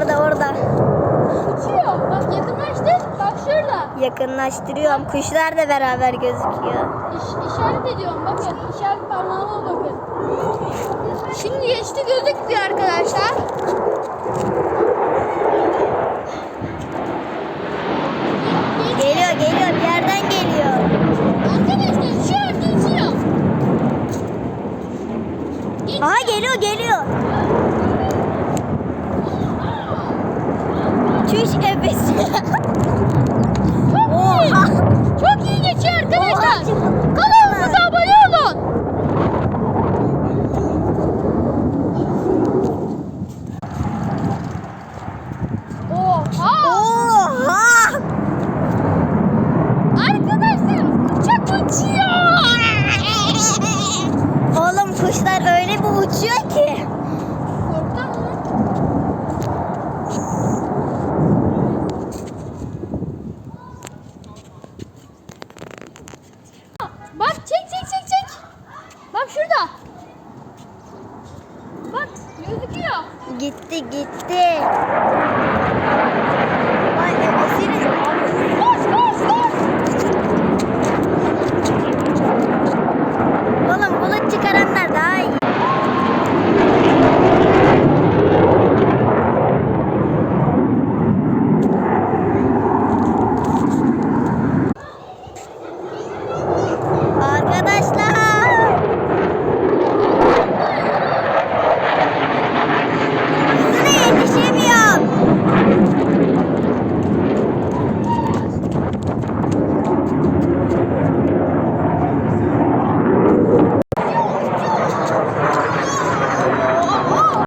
Orada orada. Uçuyor. Bak yakınlaştır. Bak şurada. Yakınlaştırıyorum. Kuşlar da beraber gözüküyor. İş, işaret ediyorum. Bakın. işaret parmağıma bakın. Şimdi geçti gözükmüyor arkadaşlar. Geliyor geliyor bir yerden geliyor. Arkadaşlar şu an geçiyor. Aha geliyor geliyor. Çüş ebesi. Oha. Çok iyi geçiyor arkadaşlar. Kanalımıza abone olun. Oha! Oha. Arkadaşlar uçak uçuyor. Oğlum kuşlar öyle bir uçuyor ki. Korktun mu? Bak çek çek çek çek. Bak şurada. Bak gözüküyor. Gitti gitti.